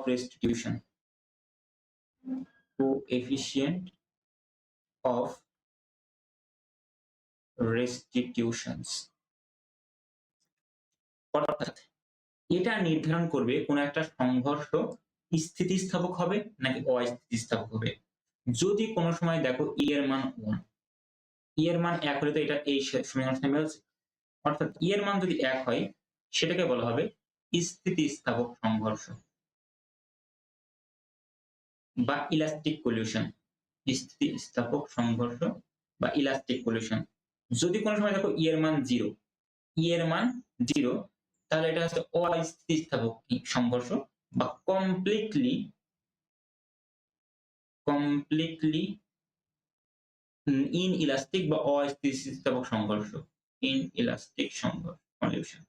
of restitution. Coefficient of restitutions. অর্থাৎ এটা নির্ধারণ করবে কোন একটা সংঘর্ষ স্থিতিস্থাপক হবে নাকি অস্থিতিস্থাপক হবে। যদি কোনো সময় দেখো ই এর মান ওয়ান ই এর মান এক হলে তো এটা এই অর্থাৎ ই এর মান যদি এক হয়, সেটাকে বলা হবে স্থিতিস্থাপক সংঘর্ষ। বা ইলাস্টিক পলিউশন স্থিতিস্থাপক সংঘর্ষ বা ইলাস্টিক পলিউশন যদি কোনো সময় দেখো ই এর মান জিরো ই এর মান জিরো তাহলে এটা হচ্ছে অস্থিতিস্থাপক সংঘর্ষ বা কমপ্লিটলি কমপ্লিটলি ইন ইলাস্টিক বা অস্থিতিস্থাপক সংঘর্ষ ইন ইলাস্টিক সংঘর্ষ পলিউশন